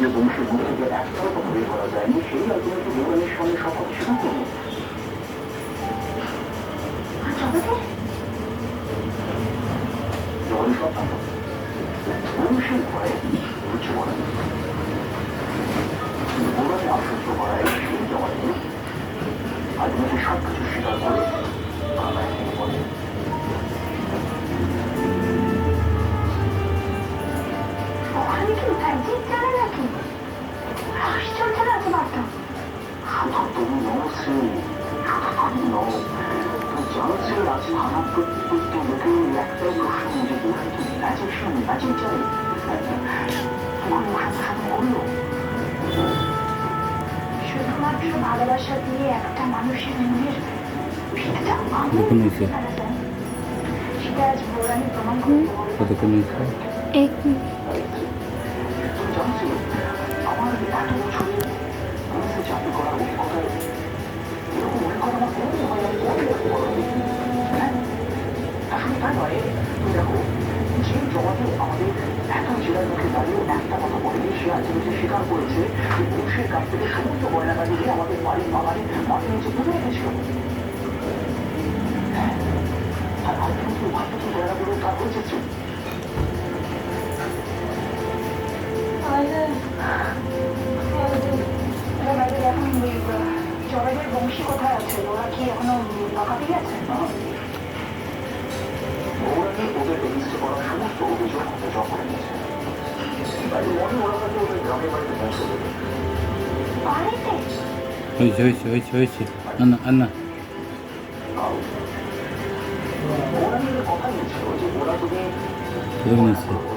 যে বংশের একটাও কথা বের করা যায়নি সেই কথা স্বীকার করব। যখন সব থাকব বংশের ভয়ে কিছু বলে না। কিন্তু করায় সেই জমাতে আলটিমেটলি সব কিছু স্বীকার করে বাবা বলে আমার প্রত্যেকটা লোকের একটাই প্রশ্ন যে ওরা কি করল শুধুমাত্র ভালোবাসা দিয়ে একটা মানুষের মনের কখন যায়। সেটা আজ ভোরানি প্রমাণ করতে পারবে। এক মিনিট নয় দেখো যে জবাবে আমাদের এত জেলার মুখে দাঁড়িয়েও একটা কথা বলেনি সে আজকে স্বীকার করেছে যে পুরুষের কাছ থেকে সমস্ত গয়নাগাড়ি নিয়ে আমাদের বাড়ির বাগানে মাটির নিচে পুজো রেখেছিল আর আলটিমেটলি ভাবতে কি গয়নাগুলো তার হয়েছে ওই, বংশী কোথায় আছে? ওরা কি এখনও পাকাতে গেছে ওরা 옳지 옳지 옳지 옳지 안나 안나. 대박 났어